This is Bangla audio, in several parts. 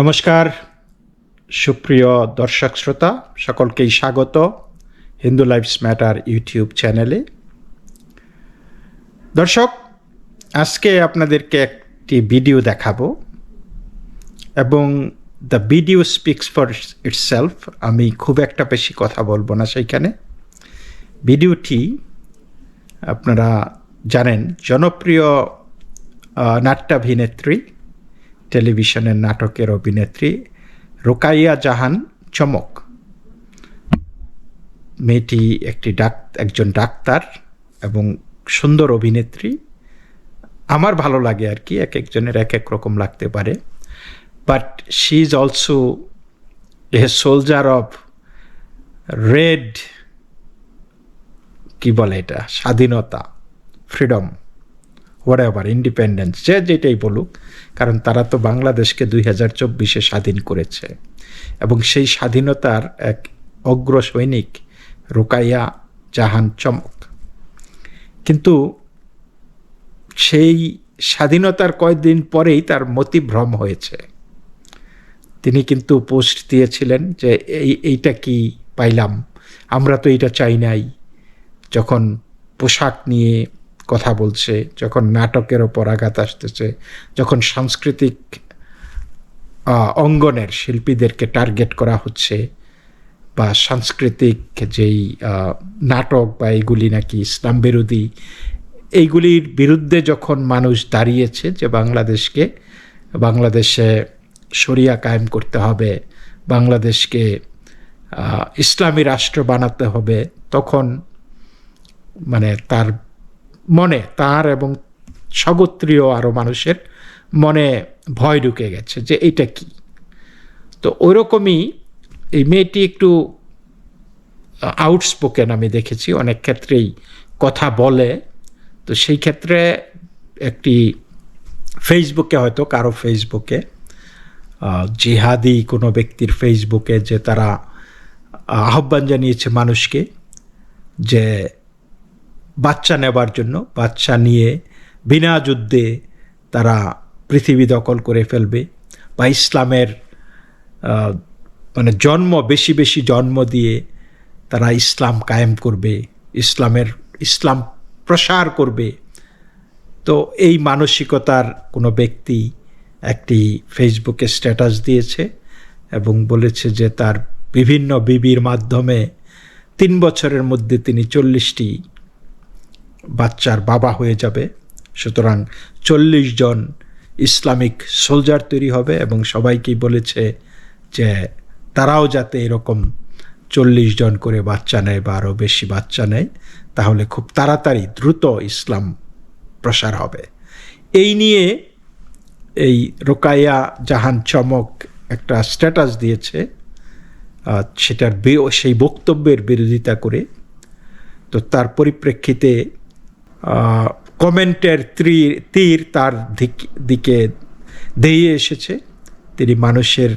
নমস্কার, সুপ্রিয় দর্শক শ্রোতা, সকলকেই স্বাগত হিন্দু লাইফস ম্যাটার ইউটিউব চ্যানেলে। দর্শক, আজকে আপনাদেরকে একটি ভিডিও দেখাবো এবং the video speaks for itself আমি খুব একটা বেশি কথা বলব না সেইখানে। ভিডিওটি আপনারা জানেন, জনপ্রিয় নাট্যাভিনেত্রী টেলিভিশনের নাটকের অভিনেত্রী রোকাইয়া জাহান চমক। মেয়েটি একটি ডাক, একজন ডাক্তার এবং সুন্দর অভিনেত্রী। আমার ভালো লাগে আর কি, এক একজনের এক এক রকম লাগতে পারে। But she is also a soldier of red কি বলে এটা? স্বাধীনতা ফ্রিডম হোয়াট ইন্ডিপেন্ডেন্স যে যেটাই বলুক, কারণ তারা তো বাংলাদেশকে দুই হাজার চব্বিশে স্বাধীন করেছে। এবং সেই স্বাধীনতার এক অগ্র সৈনিক রোকাইয়া জাহান চমক। কিন্তু সেই স্বাধীনতার কয়েকদিন পরেই তার মতিভ্রম হয়েছে। তিনি কিন্তু পোস্ট দিয়েছিলেন যে এই, এইটা কি পাইলাম? আমরা তো এটা চাই নাই। যখন পোশাক নিয়ে কথা বলছে, যখন নাটকের ওপর আঘাত আসতেছে, যখন সাংস্কৃতিক অঙ্গনের শিল্পীদেরকে টার্গেট করা হচ্ছে, বা সাংস্কৃতিক যেই নাটক বা এইগুলি নাকি ইসলাম বিরোধী, এইগুলির বিরুদ্ধে যখন মানুষ দাঁড়িয়েছে যে বাংলাদেশকে, বাংলাদেশে শরিয়া কায়েম করতে হবে, বাংলাদেশকে ইসলামী রাষ্ট্র বানাতে হবে, তখন মানে তার মনে, তার এবং স্বগোত্রীয় আরও মানুষের মনে ভয় ঢুকে গেছে যে এটা কি? তো ওইরকমই এই মেয়েটি একটু আউটস্পোকেন আমি দেখেছি, অনেক ক্ষেত্রেই কথা বলে। তো সেই ক্ষেত্রে একটি ফেসবুকে হয়তো, কারও ফেসবুকে জিহাদি কোনো ব্যক্তির ফেসবুকে যে তারা আহ্বান জানিয়েছে মানুষকে যে বাচ্চা নেবার জন্য, বাচ্চা নিয়ে বিনা যুদ্ধে তারা পৃথিবী দখল করে ফেলবে বা ইসলামের মানে জন্ম, বেশি বেশি জন্ম দিয়ে তারা ইসলাম কায়েম করবে, ইসলামের, ইসলাম প্রসার করবে। তো এই মানসিকতার কোনো ব্যক্তি একটি ফেসবুকে স্ট্যাটাস দিয়েছে এবং বলেছে যে তার বিভিন্ন বিবির মাধ্যমে তিন বছরের মধ্যে তিনি চল্লিশটি বাচ্চার বাবা হয়ে যাবে। সুতরাং চল্লিশ জন ইসলামিক সোলজার তৈরি হবে এবং সবাইকেই বলেছে যে তারাও যাতে এরকম চল্লিশ জন করে বাচ্চা নেয় বা আরও বেশি বাচ্চা নেয়, তাহলে খুব তাড়াতাড়ি দ্রুত ইসলাম প্রসার হবে। এই নিয়ে এই রোকাইয়া জাহান চমক একটা স্ট্যাটাস দিয়েছে সেটার সেই বক্তব্যের বিরোধিতা করে। তো তার পরিপ্রেক্ষিতে কমেন্টের তীর তীর তার দিক- দিয়ে এসেছে। তিনি মানুষের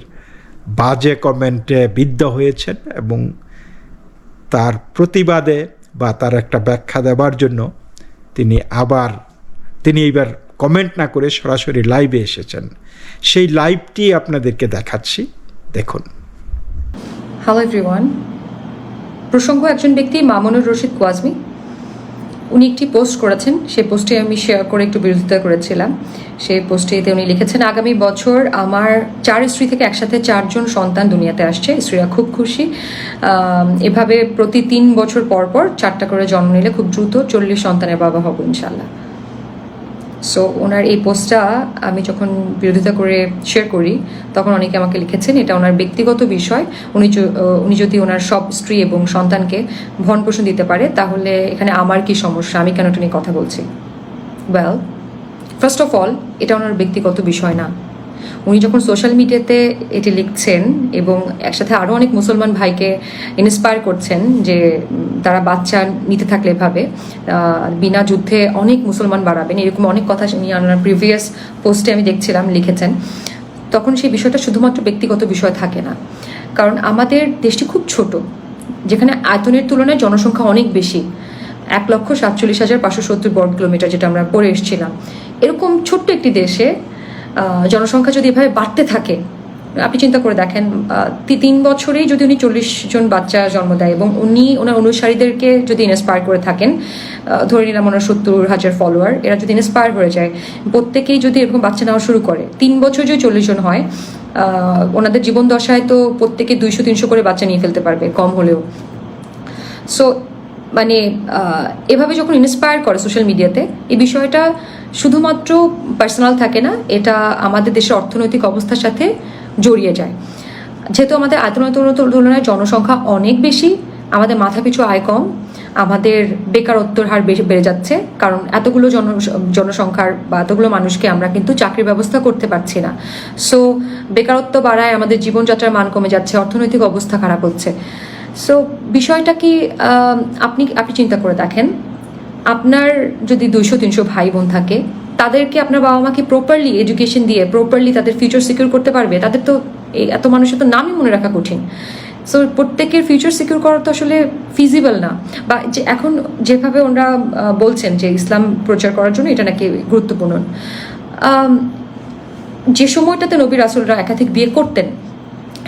বাজে কমেন্টে বিদ্ধ হয়েছেন এবং তার প্রতিবাদে বা তার একটা ব্যাখ্যা দেওয়ার জন্য তিনি আবার, তিনি এইবার কমেন্ট না করে সরাসরি লাইভে এসেছেন। সেই লাইভটি আপনাদেরকে দেখাচ্ছি। দেখুন। হ্যালো এভরিওয়ান প্রসঙ্গ, একজন ব্যক্তি মামুনুর রশিদ কোয়াজমি। উনি একটি পোস্ট করেছেন। সেই পোস্টে আমি শেয়ার করে একটু বিরোধিতা করেছিলাম। সেই পোস্টেতে উনি লিখেছেন, আগামী বছর আমার চার স্ত্রী থেকে একসাথে চারজন সন্তান দুনিয়াতে আসছে। স্ত্রীরা খুব খুশি। এভাবে প্রতি তিন বছর পর পর চারটা করে জন্ম নিলে খুব দ্রুত চল্লিশ সন্তানের বাবা হব ইনশাল্লাহ সো ওনার এই পোস্টটা আমি যখন বিরোধিতা করে শেয়ার করি, তখন অনেকে আমাকে লিখেছেন, এটা ওনার ব্যক্তিগত বিষয়। উনি উনি যদি ওনার সব স্ত্রী এবং সন্তানকে ভরণ পোষণ দিতে পারে, তাহলে এখানে আমার কি সমস্যা? আমি কেন এটা নিয়ে কথা বলছি? ওয়েল ফার্স্ট অফ অল এটা ওনার ব্যক্তিগত বিষয় না। উনি যখন সোশ্যাল মিডিয়াতে এটি লিখছেন এবং একসাথে আরও অনেক মুসলমান ভাইকে ইন্সপায়ার করছেন যে তারা বাচ্চা নিতে থাকলে এভাবে বিনা যুদ্ধে অনেক মুসলমান বাড়াবেন, এরকম অনেক কথা উনি ওনার প্রিভিয়াস পোস্টে আমি দেখছিলাম, লিখেছেন। তখন সেই বিষয়টা শুধুমাত্র ব্যক্তিগত বিষয় থাকে না। কারণ আমাদের দেশটি খুব ছোট, যেখানে আয়তনের তুলনায় জনসংখ্যা অনেক বেশি, এক লক্ষ সাতচল্লিশ হাজার পাঁচশো সত্তর বর্গ কিলোমিটার যেটা আমরা পড়ে এসেছিলাম। এরকম ছোট্ট একটি দেশে জনসংখ্যা যদি এভাবে বাড়তে থাকে, আপনি চিন্তা করে দেখেন তিন বছরেই যদি উনি চল্লিশ জন বাচ্চা জন্ম দেয় এবং উনি ওনার অনুসারীদেরকে যদি ইন্সপায়ার করে থাকেন ধরে নিলাম ওনার সত্তর হাজার ফলোয়ার এরা যদি ইন্সপায়ার হয়ে যায়, প্রত্যেকেই যদি এরকম বাচ্চা নেওয়া শুরু করে, তিন বছর যদি চল্লিশ জন হয় ওনাদের জীবন দশায় তো প্রত্যেকে দুইশো, তিনশো করে বাচ্চা নিয়ে ফেলতে পারবে, কম হলেও। সো মানে এভাবে যখন ইন্সপায়ার করে সোশ্যাল মিডিয়াতে এই বিষয়টা শুধুমাত্র পার্সোনাল থাকে না, এটা আমাদের দেশের অর্থনৈতিক অবস্থার সাথে জড়িয়ে যায়। যেহেতু আমাদের আয়তনের তুলনায় জনসংখ্যা অনেক বেশি, আমাদের মাথাপিছু আয় কম, আমাদের বেকারত্বর হার বেশি বেড়ে যাচ্ছে, কারণ এতগুলো জন, জনসংখ্যার বা এতগুলো মানুষকে আমরা কিন্তু চাকরির ব্যবস্থা করতে পারছি না। সো বেকারত্ব বাড়ায় আমাদের জীবনযাত্রার মান কমে যাচ্ছে, অর্থনৈতিক অবস্থা খারাপ হচ্ছে। সো বিষয়টা কি আপনি আপনি চিন্তা করে দেখেন। আপনার যদি দুইশো, তিনশো ভাই বোন থাকে, তাদেরকে আপনার বাবা মাকে প্রপারলি এডুকেশন দিয়ে প্রপারলি তাদের ফিউচার সিকিউর করতে পারবে, তাদের তো এত মানুষের তো নামই মনে রাখা কঠিন। সো প্রত্যেকের ফিউচার সিকিউর করা তো আসলে ফিজিবল না। বা যে এখন যেভাবে ওনারা বলছেন যে ইসলাম প্রচার করার জন্য এটা নাকি গুরুত্বপূর্ণ। যে সময়টাতে নবী রাসুলরা একাধিক বিয়ে করতেন,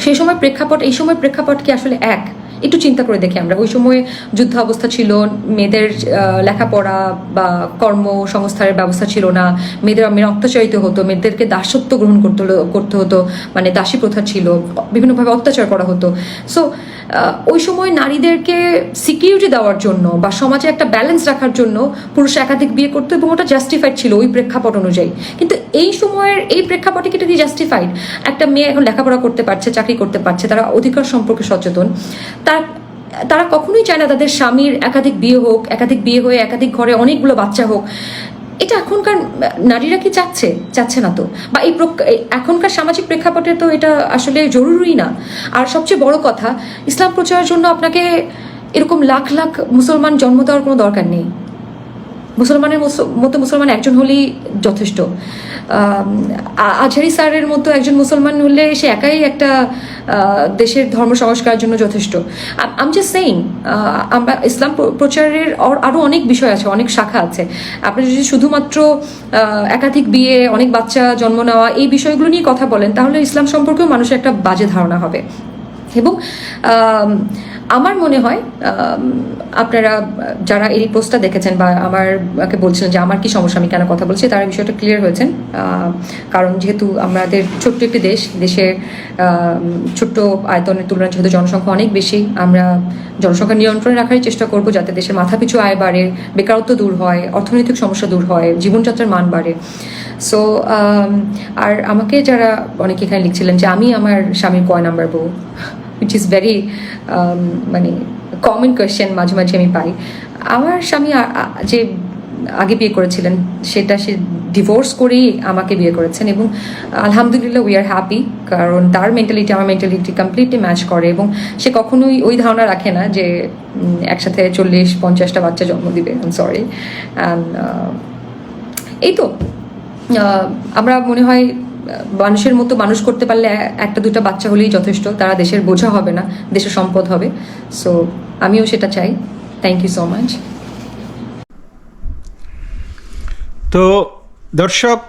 সেই সময় প্রেক্ষাপট, এই সময় প্রেক্ষাপট কি আসলে এক? একটু চিন্তা করে দেখি আমরা। ওই সময় যুদ্ধ অবস্থা ছিল, মেয়েদের লেখাপড়া বা কর্মসংস্থানের ব্যবস্থা ছিল না, মেয়েদের মেয়েরা অত্যাচারিত হতো, মেয়েদেরকে দাসত্ব গ্রহণ করতে করতে হতো মানে দাসী প্রথা ছিল, বিভিন্নভাবে অত্যাচার করা হতো। সো ওই সময় নারীদেরকে সিকিউরিটি দেওয়ার জন্য বা সমাজে একটা ব্যালেন্স রাখার জন্য পুরুষ একাধিক বিয়ে করতো এবং ওটা জাস্টিফাইড ছিল ওই প্রেক্ষাপট অনুযায়ী। কিন্তু এই সময়ের এই প্রেক্ষাপটে কি জাস্টিফাইড একটা মেয়ে এখন লেখাপড়া করতে পারছে, চাকরি করতে পারছে, তারা অধিকার সম্পর্কে সচেতন। তার, তারা কখনোই চায় না তাদের স্বামীর একাধিক বিয়ে হোক, একাধিক বিয়ে হয়ে একাধিক ঘরে অনেকগুলো বাচ্চা হোক। এটা এখনকার নারীরা কি চাচ্ছে? চাচ্ছে না তো। বা এই এখনকার সামাজিক প্রেক্ষাপটে তো এটা আসলে জরুরি না। আর সবচেয়ে বড় কথা, ইসলাম প্রচারের জন্য আপনাকে এরকম লাখ লাখ মুসলমান জন্ম দেওয়ার কোনো দরকার নেই। মুসলমানের মুস- মতো মুসলমান একজন হলেই যথেষ্ট। আম, আ- আজহারি স্যারের মতো একজন মুসলমান হলে সে একাই একটা দেশের ধর্ম সংস্কারের জন্য যথেষ্ট। আম জাস্ট সেইং আমরা ইসলাম প্র- প্রচারের আরও অনেক বিষয় আছে অনেক শাখা আছে। আপনি যদি শুধুমাত্র একাধিক বিয়ে অনেক বাচ্চা জন্ম নেওয়া এই বিষয়গুলো নিয়ে কথা বলেন তাহলে ইসলাম সম্পর্কেও মানুষের একটা বাজে ধারণা হবে। এবং আমার মনে হয় আপনারা যারা এই পোস্টটা দেখেছেন বা আমারকে বলছিলেন যে আমার কি সমস্যা, আমি কেন কথা বলছি, তারা বিষয়টা ক্লিয়ার হয়েছেন। কারণ যেহেতু আমাদের ছোট্ট একটি দেশ, দেশের ছোট্ট আয়তনের তুলনায় যেহেতু জনসংখ্যা অনেক বেশি, আমরা জনসংখ্যা নিয়ন্ত্রণে রাখারই চেষ্টা করব যাতে দেশের মাথাপিছু আয় বাড়ে, বেকারত্ব দূর হয়, অর্থনৈতিক সমস্যা দূর হয়, জীবনযাত্রার মান বাড়ে। সো আর আমাকে যারা অনেকে এখানে লিখছিলেন যে আমি আমার স্বামীর কয় নাম্বার বউ? উইচ ইজ ভেরি মানে কমন কোয়েশ্চেন মাঝে মাঝে আমি পাই। আমার স্বামী যে আগে বিয়ে করেছিলেন, সেটা সে ডিভোর্স করেই আমাকে বিয়ে করেছেন এবং আলহামদুলিল্লাহ উই আর হ্যাপি কারণ তার মেন্টালিটি আমার মেন্টালিটি কমপ্লিটলি ম্যাচ করে এবং সে কখনোই ওই ধারণা রাখে না যে একসাথে চল্লিশ, পঞ্চাশটা বাচ্চা জন্ম দিবে সরি এই তো আমরা মনে হয় মানুষের মতো মানুষ করতে পারলে একটা দুটো বাচ্চা হলেই যথেষ্ট, তারা দেশের বোঝা হবে না, দেশের সম্পদ হবে। সো আমিও সেটা চাই। থ্যাংক ইউ সো মাচ তো দর্শক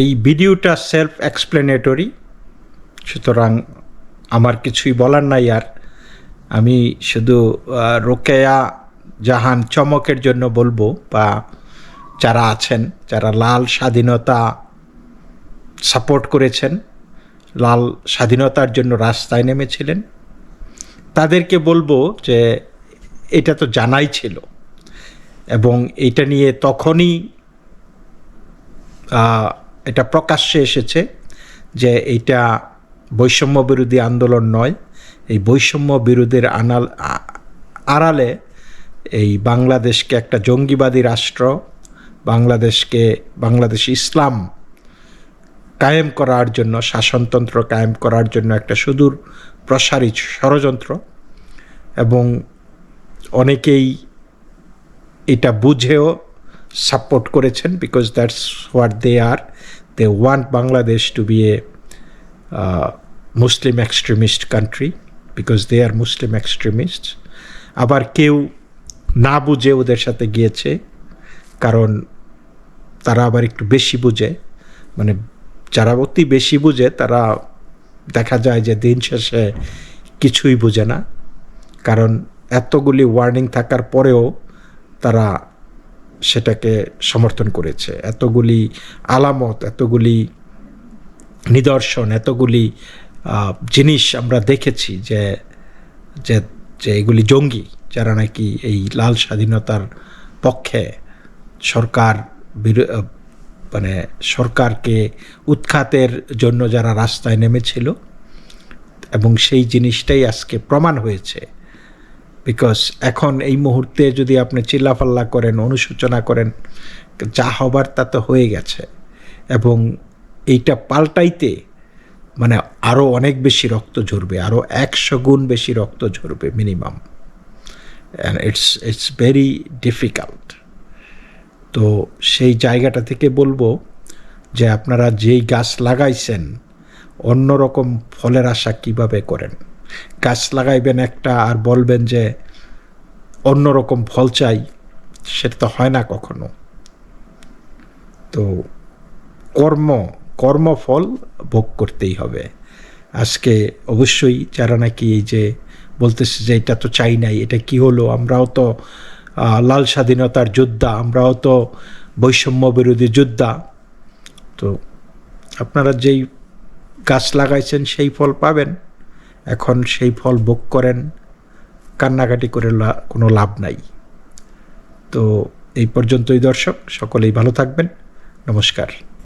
এই ভিডিওটা সেলফ এক্সপ্লেনেটরি সুতরাং আমার কিছুই বলার নাই আর। আমি শুধু রোকেয়া জাহান চমকের জন্য বলব বা যারা আছেন, যারা লাল স্বাধীনতা সাপোর্ট করেছেন, লাল স্বাধীনতার জন্য রাস্তায় নেমেছিলেন, তাদেরকে বলব যে এটা তো জানাই ছিল। এবং এটা নিয়ে তখনই এটা প্রকাশ্যে এসেছে যে এটা বৈষম্য বিরোধী আন্দোলন নয়। এই বৈষম্য বিরোধের আনাল আড়ালে এই বাংলাদেশকে একটা জঙ্গিবাদী রাষ্ট্র বাংলাদেশকে, বাংলাদেশ ইসলাম কায়েম করার জন্য, শাসনতন্ত্র কায়েম করার জন্য একটা সুদূর প্রসারী ষড়যন্ত্র এবং অনেকেই এটা বুঝেও সাপোর্ট করেছেন because that's what they are they want Bangladesh to be a Muslim extremist country because they are Muslim extremist আবার কেউ না বুঝে ওদের সাথে গিয়েছে কারণ তারা আবার একটু বেশি বুঝে। মানে যারা অতি বেশি বুঝে, তারা দেখা যায় যে দিন শেষে কিছুই বুঝে না। কারণ এতগুলি ওয়ার্নিং থাকার পরেও তারা সেটাকে সমর্থন করেছে। এতগুলি আলামত, এতগুলি নিদর্শন, এতগুলি জিনিস আমরা দেখেছি যে যে এগুলি জঙ্গি, যারা নাকি এই লাল স্বাধীনতার পক্ষে সরকার মানে সরকারকে উৎখাতের জন্য যারা রাস্তায় নেমেছিল এবং সেই জিনিসটাই আজকে প্রমাণ হয়েছে। বিকজ এখন এই মুহূর্তে যদি আপনি চিল্লাফাল্লা করেন, অনুশোচনা করেন, যা হবার তা তো হয়ে গেছে। এবং এইটা পাল্টাইতে মানে আরও অনেক বেশি রক্ত ঝরবে আরও একশো গুণ বেশি রক্ত ঝরবে minimum and it's it's very difficult তো সেই জায়গাটা থেকে বলব যে আপনারা যেই গাছ লাগাইছেন, অন্যরকম ফলের আশা কীভাবে করেন? গাছ লাগাইবেন একটা আর বলবেন যে অন্যরকম ফল চাই, সেটা তো হয় না কখনো। তো কর্ম, কর্মফল ভোগ করতেই হবে। আজকে অবশ্যই যারা নাকি এই যে বলতেছে যে এটা তো চাই নাই, এটা কি হলো? আমরাও তো লাল স্বাধীনতার যোদ্ধা, আমরাও তো বৈষম্য বিরোধী যোদ্ধা। তো আপনারা যেই গাছ লাগাইছেন, সেই ফল পাবেন। এখন সেই ফল ভোগ করেন, কান্নাকাটি করে কোনো লাভ নাই। তো এই পর্যন্তই দর্শক, সকলেই ভালো থাকবেন। নমস্কার।